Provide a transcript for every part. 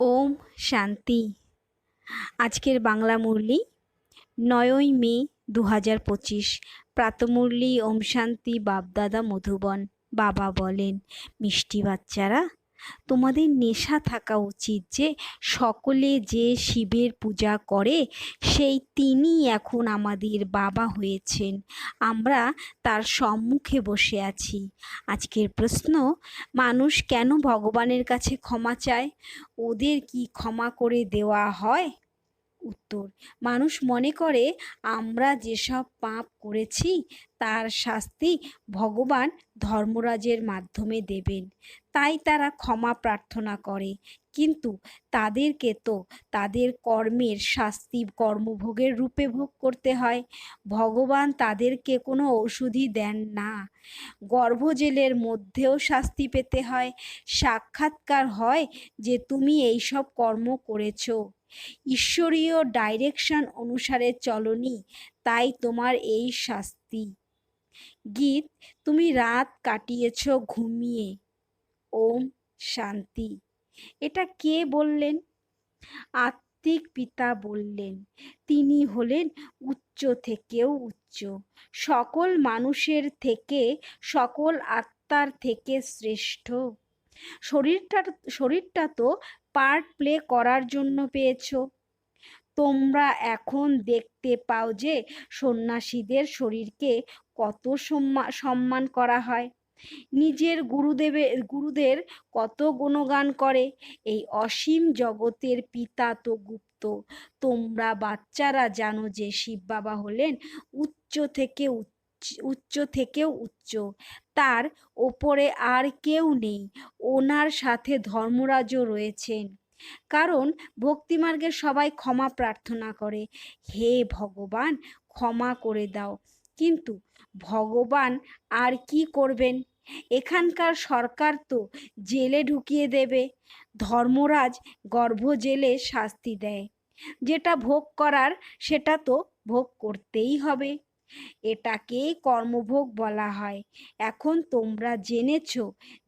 ওম শান্তি। আজকের বাংলা মুরলি নয়ই মে দু হাজার পঁচিশ প্রাতমুরলি ওম শান্তি বাপদাদা মধুবন। বাবা বলেন, মিষ্টি বাচ্চারা তোমাদের নেশা থাকা উচিত যে সকলে যে শিবের পূজা করে, সেই তিনি এখন আমাদের বাবা হয়েছেন। আমরা তার সম্মুখে বসে আছি। আজকের প্রশ্ন, মানুষ কেন ভগবানের কাছে ক্ষমা চায়? ওদের কি ক্ষমা করে দেওয়া হয়? উত্তর। মানুষ মনে করে, আমরা যেসব পাপ করেছি, তার শাস্তি ভগবান ধর্মরাজের মাধ্যমে দেবেন। তাই তারা ক্ষমা প্রার্থনা করে। কিন্তু তাদেরকে তো তাদের কর্মের শাস্তি কর্মভোগের রূপে ভোগ করতে হয়। ভগবান তাদেরকে কোনো ওষুধই দেন না। গর্ভজেলের মধ্যেও শাস্তি পেতে হয়। সাক্ষাৎকার হয় যে তুমি এইসব কর্ম করেছ। ঈশ্বরীয় ডাইরেকশন অনুসারে চলনি, তাই তোমার এই শাস্তি। গীত, তুমি রাত কাটিয়েছ ঘুমিয়ে। ওম শান্তি। এটা কে বললেন? আত্মিক পিতা বললেন, তিনি হলেন উচ্চ থেকেও উচ্চ। সকল মানুষের থেকে, সকল আত্মার থেকে শ্রেষ্ঠ। শরীরটা শরীরটা তো পার্ট প্লে করার জন্য পেয়েছ। তোমরা এখন দেখতে পাও যে সন্ন্যাসীদের শরীরকে কত সম্মান করা হয়। নিজের গুরুদেবের গুরুদের কত গুণগান করে। এই অসীম জগতের পিতা তো গুপ্ত। তোমরা বাচ্চারা জানো যে শিব বাবা হলেন উচ্চ থেকে উচ্চ উচ্চ থেকেও উচ্চ। তার ওপরে আর কেউ নেই। ওনার সাথে ধর্মরাজও রয়েছেন। কারণ ভক্তিমার্গের সবাই ক্ষমা প্রার্থনা করে। হে ভগবান, ক্ষমা করে দাও। কিন্তু ভগবান আর কি করবেন? এখানকার সরকার তো জেলে ঢুকিয়ে দেবে। ধর্মরাজ গর্ভ জেলে শাস্তি দেয়। যেটা ভোগ করার, সেটা তো ভোগ করতেই হবে। এটাকেই কর্মভোগ বলা হয়। এখন তোমরা জেনেছ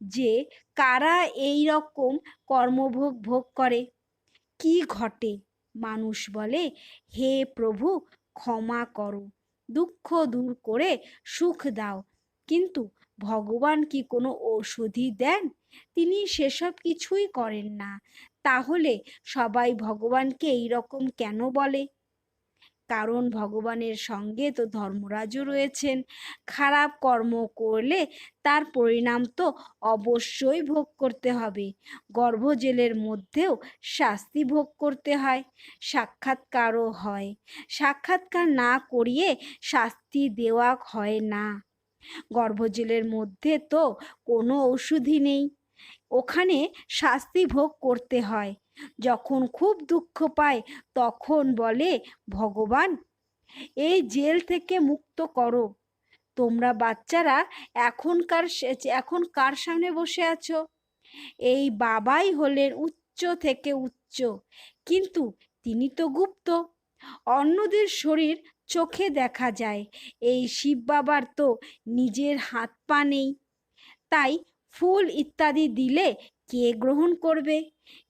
যে কারা এই রকম কর্মভোগ ভোগ করে। কি ঘটে? মানুষ বলে, হে প্রভু, ক্ষমা করো। দুঃখ দূর করে সুখ দাও। কিন্তু ভগবান কি কোনো ঔষধি দেন? তিনি সেসব কিছুই করেন না। তাহলে সবাই ভগবানকে এই রকম কেন বলে? কারণ ভগবানের সঙ্গে তো ধর্মরাজও রয়েছেন। খারাপ কর্ম করলে তার পরিণাম তো অবশ্যই ভোগ করতে হবে। গর্ভজেলের মধ্যেও শাস্তি ভোগ করতে হয়। সাক্ষাৎকারও হয়। সাক্ষাৎকার না করিয়ে শাস্তি দেওয়া হয় না। গর্ভজেলের মধ্যে তো কোনো ওষুধই নেই। ওখানে শাস্তি ভোগ করতে হয়। যখন খুব দুঃখ পায়, তখন বলে, ভগবান, এই জেল থেকে মুক্ত করো। তোমরা বাচ্চারা এখনকার এখন কার সামনে বসে আছো? এই বাবাই হলেন উচ্চ থেকে উচ্চ। কিন্তু তিনি তো গুপ্ত। অন্যদের শরীর চোখে দেখা যায়। এই শিব বাবার তো নিজের হাত পা নেই। তাই ফুল ইত্যাদি দিলে কে গ্রহণ করবে?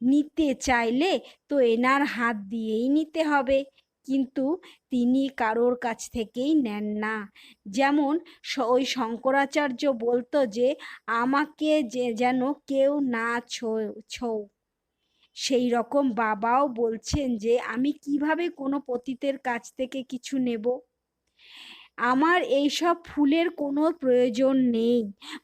নিতে চাইলে তো এনার হাত দিয়েই নিতে হবে। কিন্তু তিনি কারোর কাছ থেকেই নেন না। যেমন ওই শঙ্করাচার্য বলতো যে, আমাকে যে যেন কেউ না ছো ছৌ সেই রকম বাবাও বলছেন যে, আমি কীভাবে কোনো পতিতের কাছ থেকে কিছু নেব? আমার এইসব ফুলের কোনো প্রয়োজন নেই।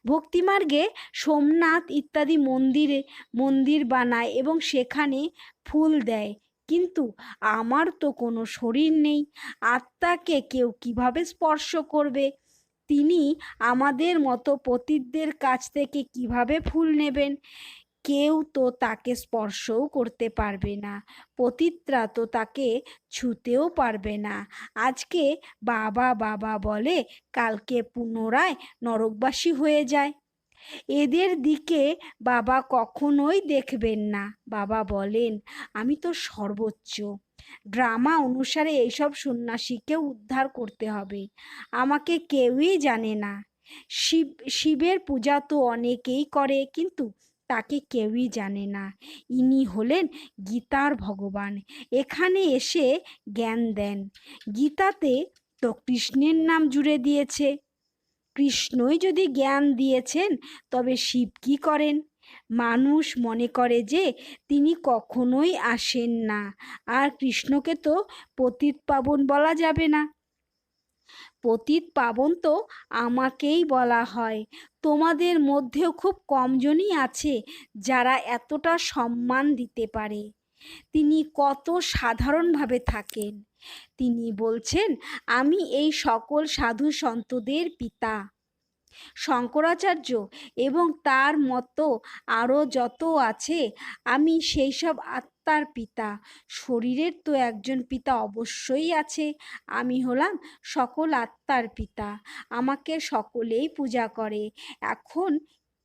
ভক্তিমার্গে সোমনাথ ইত্যাদি মন্দিরে, মন্দির বানায় এবং সেখানে ফুল দেয়। কিন্তু আমার তো কোনো শরীর নেই। আত্মাকে কেউ কীভাবে স্পর্শ করবে? তিনি আমাদের মতো পতিতদের কাছ থেকে কীভাবে ফুল নেবেন? কেউ তো তাকে স্পর্শও করতে পারবে না, পতিতরা তো তাকে ছুতেও পারবে না। আজকে বাবা বাবা বলে কালকে পুনরায় নরকবাসী হয়ে যায়। এদের দিকে বাবা কখনোই দেখবেন না। বাবা বলেন, আমি তো সর্বোচ্চ। ড্রামা অনুসারে এইসব সন্ন্যাসীকে উদ্ধার করতে হবে। আমাকে কেউই জানে না। শিব, শিবের পূজা তো অনেকেই করে, কিন্তু তাকে কেউই জানে না। ইনি হলেন গীতার ভগবান। এখানে এসে জ্ঞান দেন। গীতাতে তো কৃষ্ণের নাম জুড়ে দিয়েছে। কৃষ্ণই যদি জ্ঞান দিয়েছেন, তবে শিব কি করেন? মানুষ মনে করে যে তিনি কখনোই আসেন না। আর কৃষ্ণকে তো পতিত পাবন বলা যাবে না। পতিত পাবন তো আমাকেই বলা হয়। তোমাদের মধ্যেও খুব কমজনই আছে যারা এতটা সম্মান দিতে পারে। তিনি কত সাধারণভাবে থাকেন। তিনি বলছেন, আমি এই সকল সাধু সন্তদের পিতা। শঙ্করাচার্য এবং তার মতো আরও যত আছে, আমি সেই সব আত্মার পিতা। শরীরের তো একজন পিতা অবশ্যই আছে। আমি হলাম সকল আত্মার পিতা। আমাকে সকলেই পূজা করে। এখন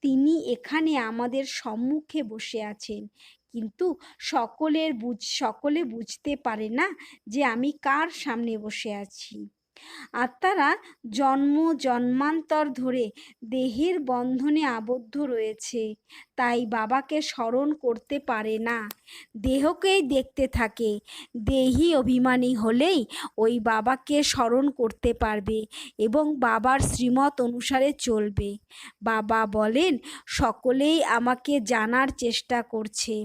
তিনি এখানে আমাদের সম্মুখে বসে আছেন। কিন্তু সকলের বুঝ, সকলে বুঝতে পারে না যে আমি কার সামনে বসে আছি। আত্মারা জন্ম জন্মান্তর ধরে দেহের বন্ধনে আবদ্ধ রয়েছে। তাই বাবাকে স্মরণ করতে পারে না। দেহকেই দেখতে থাকে। দেহি অভিমানী হলেই ওই বাবাকে স্মরণ করতে পারবে এবং বাবার শ্রীমত অনুসারে চলবে। বাবা বলেন, সকলেই আমাকে জানার চেষ্টা করছে।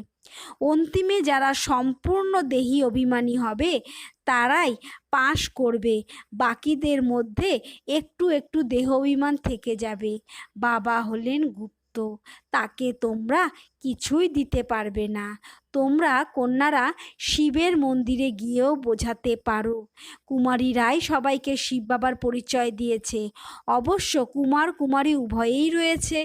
অন্তিমে যারা সম্পূর্ণ দেহি অভিমানী হবে তারাই পাশ করবে। বাকিদের মধ্যে একটু একটু দেহ অভিমান থেকে যাবে। বাবা হলেন গুপ্ত। তাকে তোমরা কিছুই দিতে পারবে না। তোমরা কন্যারা শিবের মন্দিরে গিয়েও বোঝাতে পারো। কুমারীরাই সবাইকে শিব বাবার পরিচয় দিয়েছে। অবশ্য কুমার, কুমারী উভয়েই রয়েছে।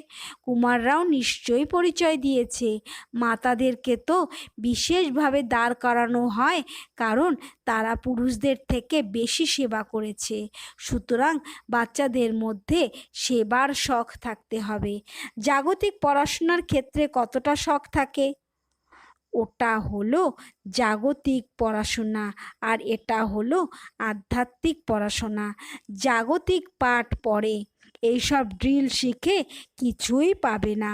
কুমাররাও নিশ্চয়ই পরিচয় দিয়েছে। মাতাদেরকে তো বিশেষভাবে দাঁড় করানো হয়, কারণ তারা পুরুষদের থেকে বেশি সেবা করেছে। সুতরাং বাচ্চাদের মধ্যে সেবার শখ থাকতে হবে। জাগতিক পড়াশোনার ক্ষেত্রে কতটা শখ থাকে? ওটা হলো জাগতিক পড়াশোনা আর এটা হলো আধ্যাত্মিক পড়াশোনা। জাগতিক পাঠ পড়ে, এইসব ড্রিল শিখে কিছুই পাবে না।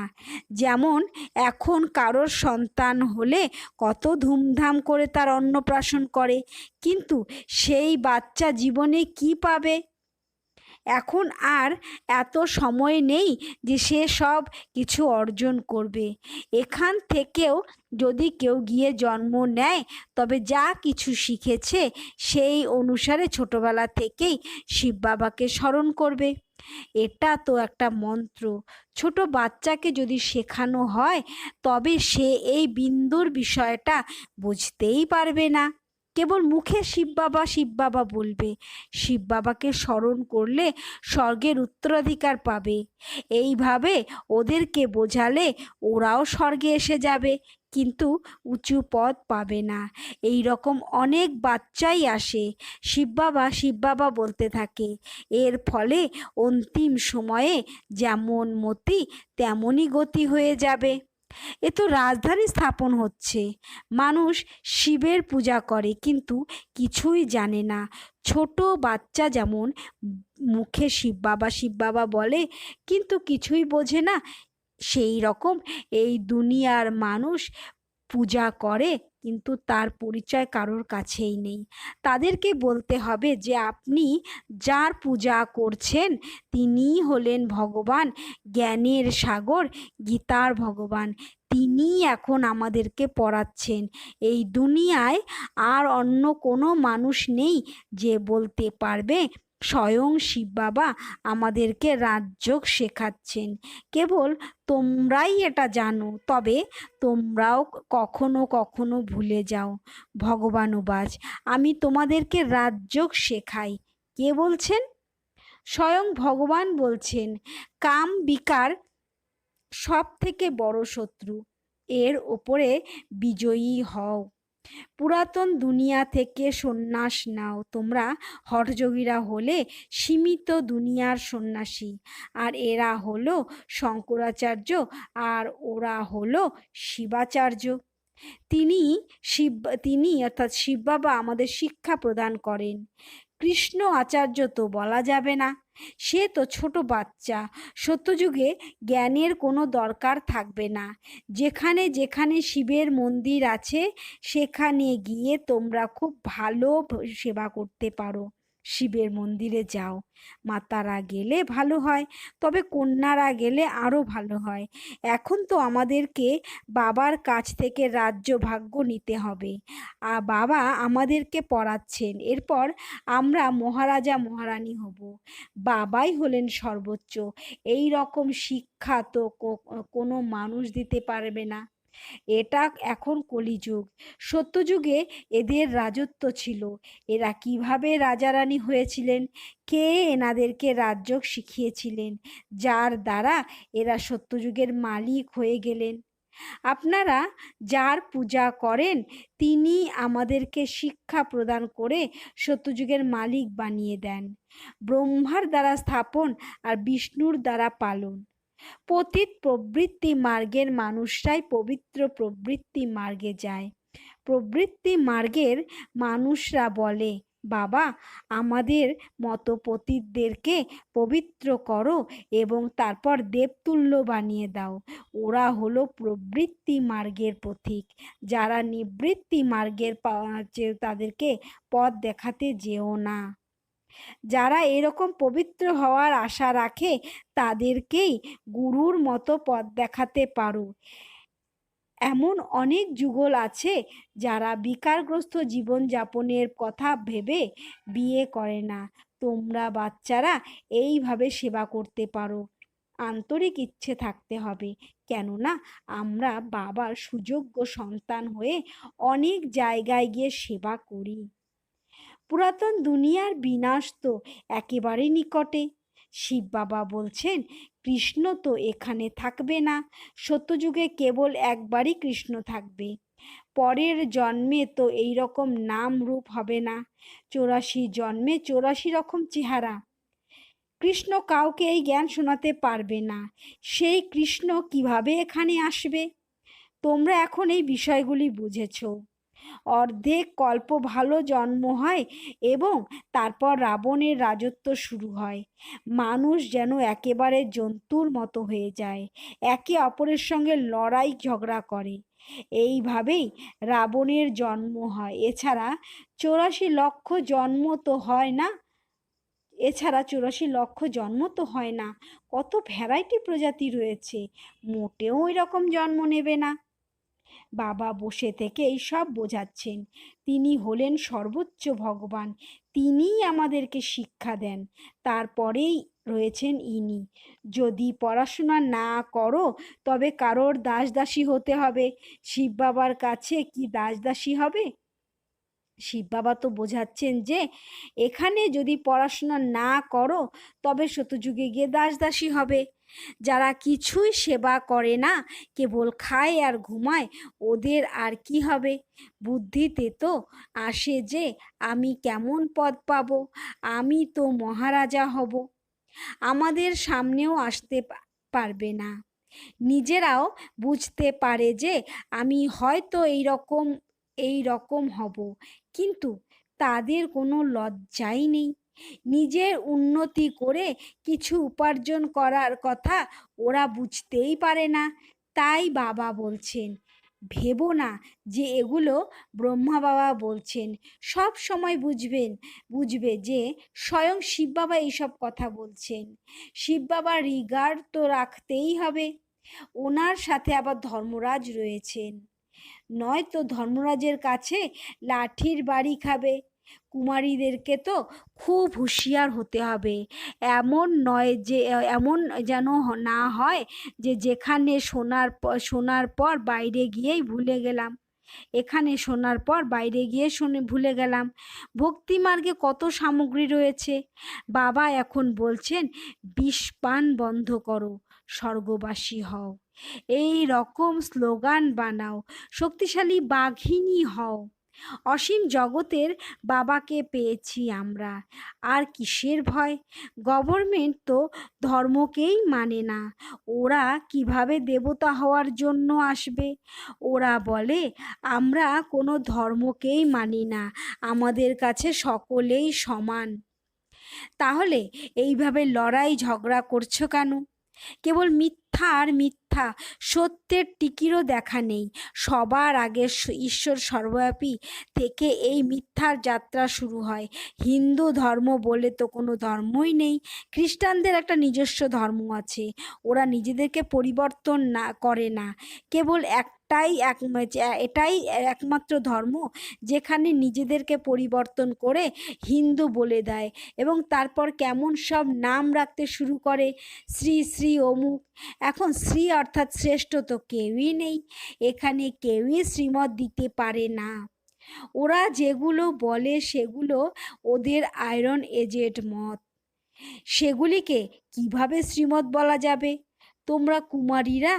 যেমন, এখন কারোর সন্তান হলে কত ধুমধাম করে তার অন্নপ্রাশন করে, কিন্তু সেই বাচ্চা জীবনে কি পাবে? এখন আর এত সময় নেই যে সে সব কিছু অর্জন করবে। এখান থেকেও যদি কেউ গিয়ে জন্ম নেয়, তবে যা কিছু শিখেছে সেই অনুসারে ছোটবেলা থেকেই শিব বাবাকে স্মরণ করবে। এটা তো একটা মন্ত্র। ছোট বাচ্চাকে যদি শেখানো হয়, তবে সে এই বিন্দুর বিষয়টা বুঝতেই পারবে না। কেবল মুখে শিব বাবা শিব বাবা বলবে। শিব বাবাকে স্মরণ করলে স্বর্গের উত্তরাধিকার পাবে। এইভাবে ওদেরকে বোঝালে ওরাও স্বর্গে এসে যাবে, কিন্তু উঁচু পদ পাবে না। এই রকম অনেক বাচ্চাই আসে শিব বাবা শিব বাবা বলতে থাকে। এর ফলে অন্তিম সময়ে যেমন মতি, তেমনই গতি হয়ে যাবে। এ তো রাজধানী স্থাপন হচ্ছে। মানুষ শিবের পূজা করে, কিন্তু কিছুই জানে না। ছোট বাচ্চা যেমন মুখে শিব বাবা শিব বাবা বলে, কিন্তু কিছুই বোঝে না। সেই রকম এই দুনিয়ার মানুষ পূজা করে কিন্তু তার পরিচয় কারোর কাছেই নেই। তাদেরকে বলতে হবে যে, আপনি যার পূজা করছেন, তিনিই হলেন ভগবান, জ্ঞানের সাগর, গীতার ভগবান। তিনি এখন আমাদেরকে পড়াচ্ছেন। এই দুনিয়ায় আর অন্য কোনো মানুষ নেই যে বলতে পারবে। স্বয়ং শিব বাবা আমাদেরকে রাজযোগ শেখাচ্ছেন। কেবল তোমরাই এটা জানো, তবে তোমরাও কখনো কখনো ভুলে যাও। ভগবান উবাজ আমি তোমাদেরকে রাজযোগ শেখাই। কে বলছেন? স্বয়ং ভগবান বলছেন, কাম বিকার সব থেকে বড় শত্রু, এর ওপরে বিজয়ী হও। পুরাতন দুনিয়া থেকে সন্ন্যাস নাও। তোমরা হঠযোগীরা হলে সীমিত দুনিয়ার সন্ন্যাসী। আর এরা হলো শঙ্করাচার্য আর ওরা হলো শিবাচার্য। তিনি শিব, তিনি অর্থাৎ শিব বাবা আমাদের শিক্ষা প্রদান করেন। কৃষ্ণ আচার্য তো বলা যাবে না। সে তো ছোট বাচ্চা। সত্যযুগে জ্ঞানের কোনো দরকার থাকবে না। যেখানে যেখানে শিবের মন্দির আছে, সেখানে গিয়ে তোমরা খুব ভালো সেবা করতে পারো। শিবের মন্দিরে যাও। মাতারা গেলে ভালো হয়, তবে কন্যারা গেলে আরও ভালো হয়। এখন তো আমাদেরকে বাবার কাছ থেকে রাজ্য ভাগ্য নিতে হবে। আর বাবা আমাদেরকে পড়াচ্ছেন। এরপর আমরা মহারাজা, মহারানী হব। বাবাই হলেন সর্বোচ্চ। এই রকম শিক্ষা তো কোনো মানুষ দিতে পারবে না। এটা এখন কলিযুগ। সত্যযুগে এদের রাজত্ব ছিল। এরা কীভাবে রাজারানী হয়েছিলেন? কে এনাদেরকে রাজ্য শিখিয়েছিলেন? যার দ্বারা এরা সত্যযুগের মালিক হয়ে গেলেন। আপনারা যার পূজা করেন, তিনি আমাদেরকে শিক্ষা প্রদান করে সত্যযুগের মালিক বানিয়ে দেন। ব্রহ্মার দ্বারা স্থাপন আর বিষ্ণুর দ্বারা পালন। পতিত প্রবৃত্তি মার্গের মানুষরাই পবিত্র প্রবৃত্তি মার্গে যায়। প্রবৃত্তি মার্গের মানুষরা বলে, বাবা, আমাদের মতো পতিতদেরকে পবিত্র করো এবং তারপর দেবতুল্য বানিয়ে দাও। ওরা হলো প্রবৃত্তি মার্গের পথিক। যারা নিবৃত্তি মার্গের তাদেরকে পথ দেখাতে যেও না। যারা এরকম পবিত্র হওয়ার আশা রাখে, তাদেরকেই গুরুর মতো পথ দেখাতে পারো। এমন অনেক যুগল আছে যারা বিকারগ্রস্ত জীবনযাপনের কথা ভেবে বিয়ে করে না। তোমরা বাচ্চারা এইভাবে সেবা করতে পারো। আন্তরিক ইচ্ছে থাকতে হবে। কেননা আমরা বাবার সুযোগ্য সন্তান হয়ে অনেক জায়গায় গিয়ে সেবা করি। পুরাতন দুনিয়ার বিনাশ তো একেবারে নিকটে। শিব বাবা বলছেন, কৃষ্ণ তো এখানে থাকবে না। সত্যযুগে কেবল একবারই কৃষ্ণ থাকবে। পরের জন্মে তো এই রকম নাম রূপ হবে না। চৌরাশি জন্মে চৌরাশি রকম চেহারা। কৃষ্ণ কাউকে এই জ্ঞান শোনাতে পারবে না। সেই কৃষ্ণ কীভাবে এখানে আসবে? তোমরা এখন এই বিষয়গুলি বুঝেছ। অর্ধেক কল্প ভালো জন্ম হয় এবং তারপর রাবণের রাজত্ব শুরু হয়। মানুষ যেন একেবারে জন্তুর মতো হয়ে যায়, একে অপরের সঙ্গে লড়াই ঝগড়া করে। এইভাবেই রাবণের জন্ম হয়। এছাড়া চৌরাশি লক্ষ জন্ম তো হয় না, এছাড়া চৌরাশি লক্ষ জন্ম তো হয় না। কত ভ্যারাইটি প্রজাতি রয়েছে, মোটেও এরকম জন্ম নেবে না। বাবা বসে থেকে এই সব বোঝাচ্ছেন। তিনি হলেন সর্বোচ্চ ভগবান। তিনিই আমাদেরকে শিক্ষা দেন। তারপরেই রয়েছেন ইনি। যদি পড়াশোনা না করো, তবে কারোর দাসদাসী হতে হবে। শিব বাবার কাছে কি দাসদাসী হবে? শিব বাবা তো বোঝাচ্ছেন যে, এখানে যদি পড়াশোনা না করো, তবে শতযুগে গিয়ে দাসদাসী হবে। যারা কিছুই সেবা করে না, কেবল খায় আর ঘুমায়, ওদের আর কি হবে? বুদ্ধিতে তো আসে যে আমি কেমন পদ পাব? আমি তো মহারাজা হব। আমাদের সামনেও আসতে পারবে না। নিজেরাও বুঝতে পারে যে আমি হয়তো এই রকম এই রকম হব। কিন্তু তাদের কোনো লজ্জাই নেই। নিজের উন্নতি করে কিছু উপার্জন করার কথা ওরা বুঝতেই পারে না। তাই বাবা বলছেন, ভেবো না যে এগুলো ব্রহ্মা বাবা বলছেন। সব সময় বুঝবেন, বুঝবে যে স্বয়ং শিব বাবা এইসব কথা বলছেন। শিব বাবা রিগার্ড তো রাখতেই হবে। ওনার সাথে আবার ধর্মরাজ রয়েছেন। নয়তো ধর্মরাজের কাছে লাঠির বাড়ি খাবে। কুমারীদেরকে তো খুব হুঁশিয়ার হতে হবে। এমন নয় যে, এমন যেন না হয় যে, যেখানে শোনার শোনার পর বাইরে গিয়েই ভুলে গেলাম। এখানে শোনার পর বাইরে গিয়ে শুনে ভুলে গেলাম। ভক্তি মার্গে কত সামগ্রী রয়েছে। বাবা এখন বলছেন, বিষ পান বন্ধ করো, স্বর্গবাসী হও। এই রকম স্লোগান বানাও, শক্তিশালী বাঘিনী হও। অসীম জগতের বাবাকে পেয়েছি আমরা। আর কিসের ভয়? গভর্নমেন্ট তো ধর্মকেই মানে না। ওরা কীভাবে দেবতা হওয়ার জন্য আসবে? ওরা বলে, আমরা কোনো ধর্মকেই মানি না। আমাদের কাছে সকলেই সমান। তাহলে এইভাবে লড়াই ঝগড়া করছ কেন? কেবল মিথ্যা আর মিথ্যা, সত্যের টিকিরও দেখা নেই। সবার আগে ঈশ্বর সর্বব্যাপী থেকে এই মিথ্যার যাত্রা শুরু হয়। হিন্দু ধর্ম বলে তো কোনো ধর্মই নেই। খ্রিস্টানদের একটা নিজস্ব ধর্ম আছে। ওরা নিজেদেরকে পরিবর্তন না করে না। কেবল একটাই এক এটাই একমাত্র ধর্ম যেখানে নিজেদেরকে পরিবর্তন করে হিন্দু বলে দেয় এবং তারপর কেমন সব নাম রাখতে শুরু করে। শ্রী শ্রী অমুক। এখন শ্রী অর্থাৎ শ্রেষ্ঠ তো কেউই নেই। এখানে কেউই শ্রীমত দিতে পারে না। ওরা যেগুলো বলে সেগুলো ওদের আয়রন এজেড মত। সেগুলিকে কীভাবে শ্রীমত বলা যাবে? তোমরা কুমারীরা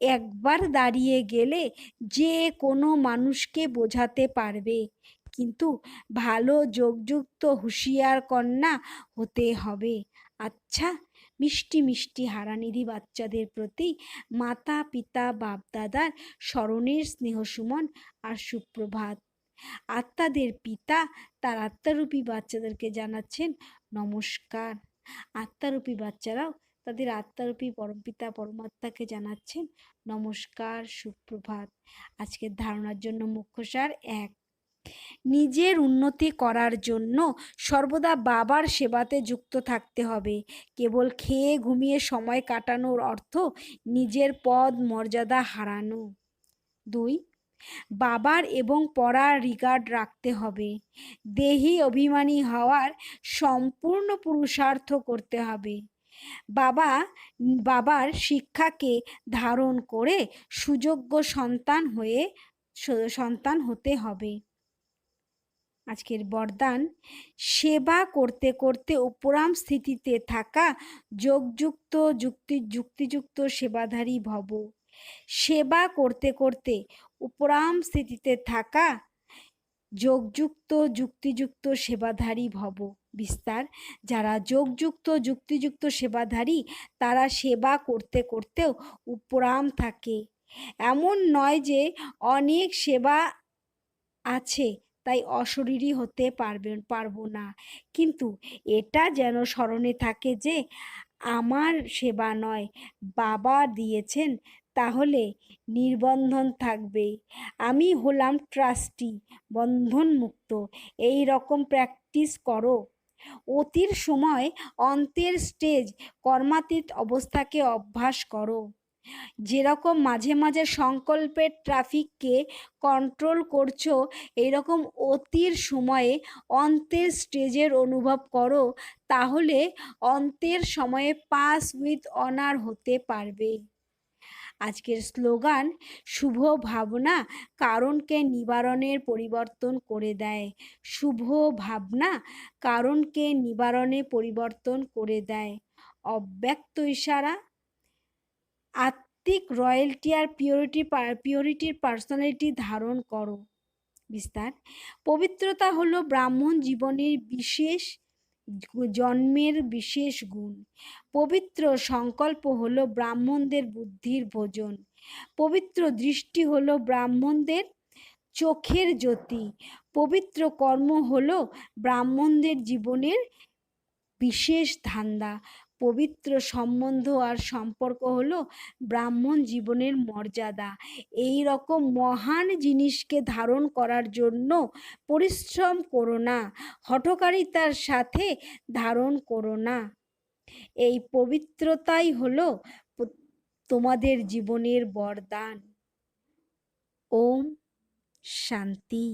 একবার দাঁড়িয়ে গেলে যে কোনো মানুষকে বোঝাতে পারবে। কিন্তু ভালো যোগযুক্ত হুঁশিয়ার কন্যা হতে হবে। আচ্ছা মিষ্টি মিষ্টি হারানিধি বাচ্চাদের প্রতি মাতা পিতা বাপ দাদার স্মরণের স্নেহসুমন আর সুপ্রভাত। আত্মাদের পিতা তার আত্মারূপী বাচ্চাদেরকে জানাচ্ছেন নমস্কার। আত্মারূপী বাচ্চারাও তাদের আত্মারূপী পরমপিতা, পরমাত্মাকে জানাচ্ছেন, নমস্কার, সুপ্রভাত। আজকের ধারণার জন্য মুখ্য সার এক। নিজের উন্নতি করার জন্য সর্বদা বাবার সেবাতে যুক্ত থাকতে হবে। কেবল খেয়ে ঘুমিয়ে সময় কাটানোর অর্থ নিজের পদ মর্যাদা হারানো। দুই, বাবার এবং পড়ার রিগার্ড রাখতে হবে। দেহি অভিমানী হওয়ার সম্পূর্ণ পুরুষার্থ করতে হবে। বাবা, বাবার শিক্ষাকে ধারণ করে সুযোগ্য সন্তান হয়ে সন্তান হতে হবে। আজকের বরদান, সেবা করতে করতে উপরাম স্থিতিতে থাকা যোগযুক্ত যুক্তি, যুক্তিযুক্ত সেবাধারী ভব। সেবা করতে করতে উপরাম স্থিতিতে থাকা যোগযুক্ত, যুক্তিযুক্ত সেবাধারী ভব বিস্তার। যারা যোগযুক্ত, যুক্তিযুক্ত সেবাধারী, তারা সেবা করতে করতেও উপরাম থাকে। এমন নয় যে অনেক সেবা আছে, তাই অশরীরী হতে পারবেন পারব না। কিন্তু এটা যেন স্মরণে থাকে যে, আমার সেবা নয়, বাবা দিয়েছেন তাহলে নির্বন্ধন থাকবে। আমি হলাম ট্রাস্টি, বন্ধনমুক্ত, এই রকম প্র্যাকটিস করো। অতির সময় অন্তের স্টেজ কর্মাতীত অবস্থাকে অভ্যাস করো। যেরকম মাঝে মাঝে সংকল্পের ট্রাফিককে কন্ট্রোল করছ, এইরকম অতির সময়ে অন্তের স্টেজের অনুভব করো, তাহলে অন্তের সময়ে পাস উইথ অনার হতে পারবে। আজকের স্লোগান, শুভ ভাবনা কারণকে নিবারণের পরিবর্তন করে দেয়। শুভ ভাবনা কারণকে নিবারণে পরিবর্তন করে দেয়। অব্যক্ত ইশারা, আত্মিক রয়্যালটি আর পিওরিটি পিওরিটির পার্সোনালিটি ধারণ করো। বিস্তার, পবিত্রতা হলো ব্রাহ্মণ জীবনের বিশেষ জন্মের বিশেষ গুণ। পবিত্র সংকল্প হল ব্রাহ্মণদের বুদ্ধির ভোজন। পবিত্র দৃষ্টি হল ব্রাহ্মণদের চোখের জ্যোতি। পবিত্র কর্ম হল ব্রাহ্মণদের জীবনের বিশেষ ধান্দা। পবিত্র সম্বন্ধ আর সম্পর্ক হলো ব্রাহ্মণ জীবনের মর্যাদা। এই রকম মহান জিনিসকে ধারণ করার জন্য পরিশ্রম করো না, হঠকারিতার সাথে ধারণ করো না। এই পবিত্রতাই হলো তোমাদের জীবনের বরদান। ওম শান্তি।